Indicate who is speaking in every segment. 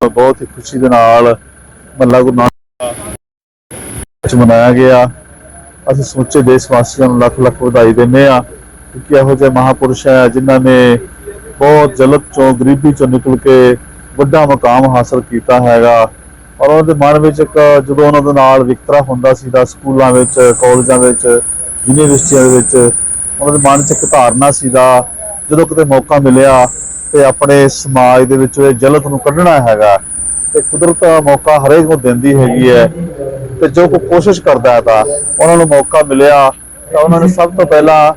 Speaker 1: ਬਹੁਤ ਹੀ ਖੁਸ਼ੀ ਦੇ ਨਾਲ ਮੱਲਾ ਗੁਰੂ ਨਾਨਕ ਮਨਾਇਆ ਗਿਆ। ਅਸੀਂ ਸਮੁੱਚੇ ਦੇਸ਼ ਵਾਸੀਆਂ ਨੂੰ ਲੱਖ ਲੱਖ ਵਧਾਈ ਦਿੰਦੇ ਆ ਕਿਉਂਕਿ ਇਹੋ ਜਿਹੇ ਮਹਾਪੁਰਸ਼ ਹੈ ਜਿਨ੍ਹਾਂ ਨੇ ਬਹੁਤ ਜਲਦ ਚੋਂ ਗਰੀਬੀ ਚੋਂ ਨਿਕਲ ਕੇ ਵੱਡਾ ਮਕਾਮ ਹਾਸਲ ਕੀਤਾ ਹੈਗਾ। ਔਰ ਉਹਨਾਂ ਦੇ ਮਨ ਵਿੱਚ ਇੱਕ ਜਦੋਂ ਉਹਨਾਂ ਦੇ ਨਾਲ ਵਿਕਤਰਾ ਹੁੰਦਾ ਸੀ ਦਾ ਸਕੂਲਾਂ ਵਿੱਚ, ਕਾਲਜਾਂ ਵਿੱਚ, ਯੂਨੀਵਰਸਿਟੀਆਂ ਦੇ ਵਿੱਚ, ਉਹਨਾਂ ਦੇ ਮਨ 'ਚ ਇੱਕ ਧਾਰਨਾ ਸੀ ਦਾ ਜਦੋਂ ਕਿਤੇ ਮੌਕਾ ਮਿਲਿਆ ਤੇ ਆਪਣੇ ਸਮਾਜ ਦੇ ਵਿੱਚ ਇਹ ਜਲਤ ਨੂੰ ਕੱਢਣਾ ਹੈਗਾ। ਤੇ ਕੁਦਰਤ ਮੌਕਾ ਹਰੇਕ ਨੂੰ ਦਿੰਦੀ ਹੈਗੀ ਹੈ। ਤੇ ਜੋ ਕੋਈ ਕੋਸ਼ਿਸ਼ ਕਰਦਾ ਹੈ ਤਾਂ ਉਹਨਾਂ ਨੂੰ ਮੌਕਾ ਮਿਲਿਆ। ਤਾਂ ਉਹਨਾਂ ਨੇ ਸਭ ਤੋਂ ਪਹਿਲਾਂ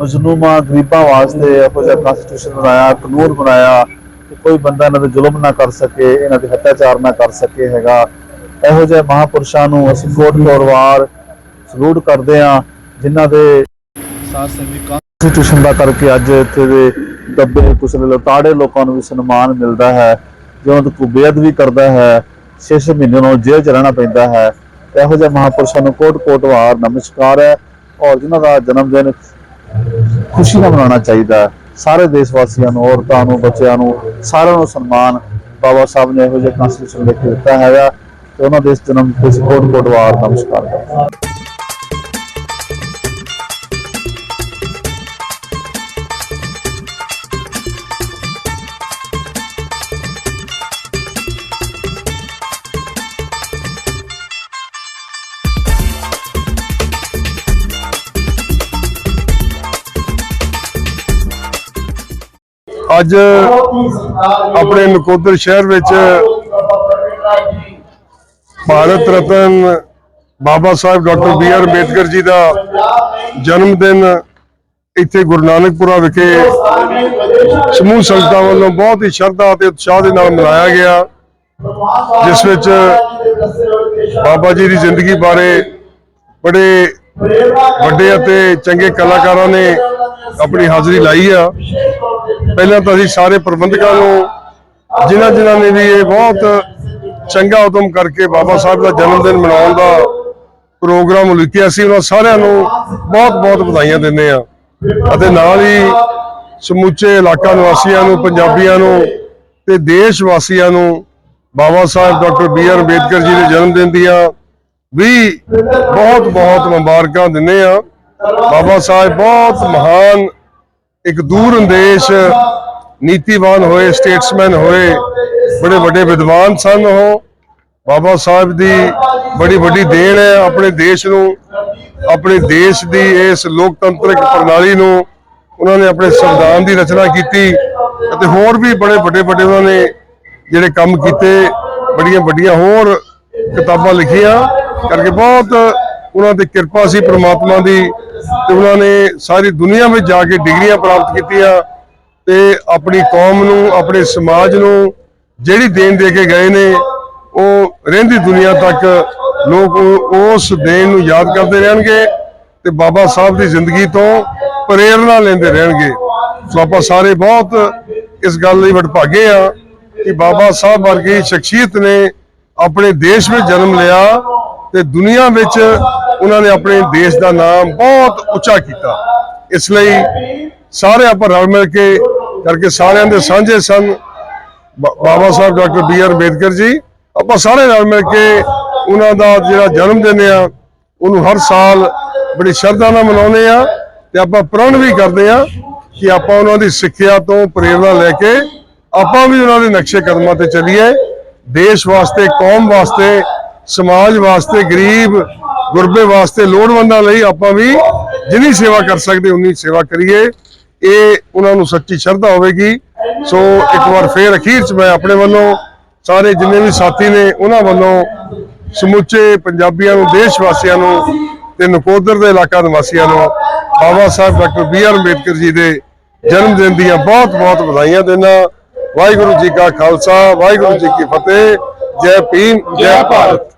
Speaker 1: ਮਜ਼ਲੂਮਾਂ ਗਰੀਬਾਂ ਵਾਸਤੇ ਇਹੋ ਜਿਹਾ ਕਨਸਟੀਟਿਊਸ਼ਨ ਬਣਾਇਆ ਕਾਨੂੰਨ ਬਣਾਇਆ ਕਿ ਕੋਈ ਬੰਦਾ ਇਹਨਾਂ ਤੇ ਜ਼ੁਲਮ ਨਾ ਕਰ ਸਕੇ ਇਹਨਾਂ ਤੇ ਅਤਿਆਚਾਰ ਨਾ ਕਰ ਸਕੇ ਹੈਗਾ। ਇਹੋ ਜਿਹੇ ਮਹਾਪੁਰਸ਼ਾਂ ਨੂੰ ਅਸੀਂ ਕੋਟ ਪਰਿਵਾਰ ਸਲੂਟ ਕਰਦੇ ਹਾਂ ਜਿਨ੍ਹਾਂ ਦੇ ਸਾਥ ਸੰਗੀ ਕਨਸਟੀਟਿਊਸ਼ਨ ਦਾ ਕਰਕੇ ਅੱਜ ਇੱਥੇ ਦੇ ਦੱਬੇ ਕੁਸਲੇ ਲਤਾੜੇ ਲੋਕਾਂ ਨੂੰ ਵੀ ਸਨਮਾਨ ਮਿਲਦਾ ਹੈ, ਜਿਉਂ ਤੋਂ ਕੋਈ ਬੇਅਦਬੀ ਕਰਦਾ ਹੈ 6 ਮਹੀਨੇ ਨੂੰ ਜੇਲ੍ਹ ਚ ਰਹਿਣਾ ਪੈਂਦਾ ਹੈ। ਇਹੋ ਜਿਹੇ ਮਹਾਪੁਰਸ਼ਾਂ ਨੂੰ ਕੋਟ ਕੋਟਵਾਰ ਨਮਸਕਾਰ ਹੈ, ਔਰ ਜਿਨ੍ਹਾਂ ਦਾ ਜਨਮ ਦਿਨ ਖੁਸ਼ੀ ਨਾਲ ਮਨਾਉਣਾ ਚਾਹੀਦਾ ਹੈ। ਸਾਰੇ ਦੇਸ਼ ਵਾਸੀਆਂ ਨੂੰ, ਔਰਤਾਂ ਨੂੰ, ਬੱਚਿਆਂ ਨੂੰ ਸਾਰਿਆਂ ਨੂੰ ਸਨਮਾਨ ਬਾਬਾ ਸਾਹਿਬ ਨੇ ਇਹੋ ਜਿਹੇ ਕਨਸਟੀਟਿਊਸ਼ਨ ਲਿਖ ਕੇ ਦਿੱਤਾ ਹੈਗਾ, ਤੇ ਉਹਨਾਂ ਦੇ ਜਨਮ ਤੇ ਕੋਟ ਕੋਟਵਾਰ ਨਮਸਕਾਰ ਕਰਦੇ
Speaker 2: ਅੱਜ ਆਪਣੇ ਨਕੋਦਰ ਸ਼ਹਿਰ ਵਿੱਚ Bharat Ratna Baba Saheb doctor B R Ambedkar ji ਦਾ ਜਨਮ ਦਿਨ ਇੱਥੇ ਗੁਰੂ ਨਾਨਕਪੁਰਾ ਵਿਖੇ ਸਮੂਹ ਸੰਗਤਾਂ ਵੱਲੋਂ ਬਹੁਤ ਹੀ ਸ਼ਰਧਾ ਅਤੇ ਉਤਸ਼ਾਹ ਦੇ ਨਾਲ ਮਨਾਇਆ ਗਿਆ, ਜਿਸ ਵਿੱਚ ਬਾਬਾ ਜੀ ਦੀ ਜ਼ਿੰਦਗੀ ਬਾਰੇ ਬੜੇ ਵੱਡੇ ਅਤੇ ਚੰਗੇ ਕਲਾਕਾਰਾਂ ਨੇ ਆਪਣੀ ਹਾਜ਼ਰੀ ਲਾਈ ਆ। ਪਹਿਲਾਂ ਤਾਂ ਅਸੀਂ ਸਾਰੇ ਪ੍ਰਬੰਧਕਾਂ ਨੂੰ, ਜਿਨ੍ਹਾਂ ਜਿਨ੍ਹਾਂ ਨੇ ਵੀ ਇਹ ਬਹੁਤ ਚੰਗਾ ਉਦਮ ਕਰਕੇ ਬਾਬਾ ਸਾਹਿਬ ਦਾ ਜਨਮ ਦਿਨ ਮਨਾਉਣ ਦਾ ਪ੍ਰੋਗਰਾਮ ਉਲੀਕਿਆ ਸੀ, ਉਹਨਾਂ ਸਾਰਿਆਂ ਨੂੰ ਬਹੁਤ ਬਹੁਤ ਵਧਾਈਆਂ ਦਿੰਦੇ ਆ ਅਤੇ ਨਾਲ ਹੀ ਸਮੁੱਚੇ ਇਲਾਕਾ ਨਿਵਾਸੀਆਂ ਨੂੰ, ਪੰਜਾਬੀਆਂ ਨੂੰ ਤੇ ਦੇਸ਼ ਵਾਸੀਆਂ ਨੂੰ Baba Saheb doctor B R Ambedkar ji ਦੇ ਜਨਮ ਦਿਨ ਦੀਆਂ ਵੀ ਬਹੁਤ ਬਹੁਤ ਮੁਬਾਰਕਾਂ ਦਿੰਦੇ ਆ ਬਾਬਾ ਸਾਹਿਬ ਬਹੁਤ ਮਹਾਨ ਇੱਕ ਦੂਰ ਅੰਦੇਸ਼ ਨੀਤੀਵਾਨ ਹੋਏ ਸਟੇਟਸਮੈਨ ਹੋਏ, ਬੜੇ ਵੱਡੇ ਵਿਦਵਾਨ ਸਨ ਉਹ। ਬਾਬਾ ਸਾਹਿਬ ਦੀ ਬੜੀ ਵੱਡੀ ਦੇਣ ਹੈ ਆਪਣੇ ਦੇਸ਼ ਨੂੰ, ਆਪਣੇ ਦੇਸ਼ ਦੀ ਇਸ ਲੋਕਤੰਤਰਿਕ ਪ੍ਰਣਾਲੀ ਨੂੰ। ਉਹਨਾਂ ਨੇ ਆਪਣੇ ਸੰਵਿਧਾਨ ਦੀ ਰਚਨਾ ਕੀਤੀ ਅਤੇ ਹੋਰ ਵੀ ਬੜੇ ਵੱਡੇ ਵੱਡੇ ਉਹਨਾਂ ਨੇ ਜਿਹੜੇ ਕੰਮ ਕੀਤੇ, ਬੜੀਆਂ ਵੱਡੀਆਂ ਹੋਰ ਕਿਤਾਬਾਂ ਲਿਖੀਆਂ। ਕਰਕੇ ਬਹੁਤ ਉਹਨਾਂ ਤੇ ਕਿਰਪਾ ਸੀ ਪ੍ਰਮਾਤਮਾ ਦੀ ਤੇ ਉਹਨਾਂ ਨੇ ਸਾਰੀ ਦੁਨੀਆ ਵਿੱਚ ਜਾ ਕੇ ਡਿਗਰੀਆਂ ਪ੍ਰਾਪਤ ਕੀਤੀਆਂ ਤੇ ਆਪਣੀ ਕੌਮ ਨੂੰ, ਆਪਣੇ ਸਮਾਜ ਨੂੰ ਜਿਹੜੀ ਦੇਣ ਦੇ ਕੇ ਗਏ ਨੇ, ਉਹ ਰਹਿੰਦੀ ਦੁਨੀਆ ਤੱਕ ਲੋਕ ਉਸ ਦੇਣ ਨੂੰ ਯਾਦ ਕਰਦੇ ਰਹਿਣਗੇ ਤੇ ਬਾਬਾ ਸਾਹਿਬ ਦੀ ਜ਼ਿੰਦਗੀ ਤੋਂ ਪ੍ਰੇਰਣਾ ਲੈਂਦੇ ਰਹਿਣਗੇ। ਸੋ ਆਪਾਂ ਸਾਰੇ ਬਹੁਤ ਇਸ ਗੱਲ ਲਈ ਵਡਭਾਗੇ ਆ ਕਿ ਬਾਬਾ ਸਾਹਿਬ ਵਰਗੀ ਸ਼ਖਸੀਅਤ ਨੇ ਆਪਣੇ ਦੇਸ਼ ਵਿੱਚ ਜਨਮ ਲਿਆ ਤੇ ਦੁਨੀਆ ਵਿੱਚ ਉਹਨਾਂ ਨੇ ਆਪਣੇ ਦੇਸ਼ ਦਾ ਨਾਮ ਬਹੁਤ ਉੱਚਾ ਕੀਤਾ। ਇਸ ਲਈ ਸਾਰੇ ਆਪਾਂ ਰਲ ਮਿਲ ਕੇ ਕਰਕੇ ਸਾਰਿਆਂ ਦੇ ਸਾਂਝੇ ਸਨ। ਬਾ- Baba Saheb doctor B R Ambedkar ji, ਆਪਾਂ ਸਾਰੇ ਰਲ ਮਿਲ ਕੇ ਉਹਨਾਂ ਦਾ ਜਿਹੜਾ ਜਨਮ ਦਿਨ ਆ, ਉਹਨੂੰ ਹਰ ਸਾਲ ਬੜੀ ਸ਼ਰਧਾ ਨਾਲ ਮਨਾਉਂਦੇ ਆ ਤੇ ਆਪਾਂ ਪ੍ਰਣ ਵੀ ਕਰਦੇ ਆ ਕਿ ਆਪਾਂ ਉਹਨਾਂ ਦੀ ਸਿੱਖਿਆ ਤੋਂ ਪ੍ਰੇਰਣਾ ਲੈ ਕੇ ਆਪਾਂ ਵੀ ਉਹਨਾਂ ਦੇ ਨਕਸ਼ੇ ਕਦਮਾਂ ਤੇ ਚੱਲੀਏ। ਦੇਸ਼ ਵਾਸਤੇ, ਕੌਮ ਵਾਸਤੇ, ਸਮਾਜ ਵਾਸਤੇ ਗਰੀਬ ਗੁਰਬੇ ਵਾਸਤੇ ਲੋੜਵੰਦਾਂ ਲਈ ਆਪਾਂ ਵੀ ਜਿੰਨੀ ਸੇਵਾ ਕਰ ਸਕਦੇ, ਉਨੀ ਸੇਵਾ ਕਰੀਏ। ਇਹ ਉਹਨਾਂ ਨੂੰ ਸੱਚੀ ਸ਼ਰਧਾ ਹੋਵੇਗੀ। ਸੋ ਇੱਕ ਵਾਰ ਫੇਰ ਅਖੀਰ ਚ ਮੈਂ ਆਪਣੇ ਵੱਲੋਂ ਸਾਰੇ ਜਿੰਨੇ ਵੀ ਸਾਥੀ ਨੇ, ਉਹਨਾਂ ਵੱਲੋਂ ਸਮੁੱਚੇ ਪੰਜਾਬੀਆਂ ਨੂੰ, ਦੇਸ਼ ਵਾਸੀਆਂ ਨੂੰ ਤੇ ਨਕੋਦਰ ਦੇ ਇਲਾਕਾ ਨਿਵਾਸੀਆਂ ਨੂੰ Baba Saheb doctor B R Ambedkar ji ਦੇ ਜਨਮ ਦਿਨ ਦੀਆਂ ਬਹੁਤ ਬਹੁਤ ਵਧਾਈਆਂ ਦਿੰਦਾ। ਵਾਹਿਗੁਰੂ ਜੀ ਕਾ ਖਾਲਸਾ, ਵਾਹਿਗੁਰੂ ਜੀ ਕੀ ਫਤਿਹ। ਜੈ ਭੀਮ, ਜੈ ਭਾਰਤ।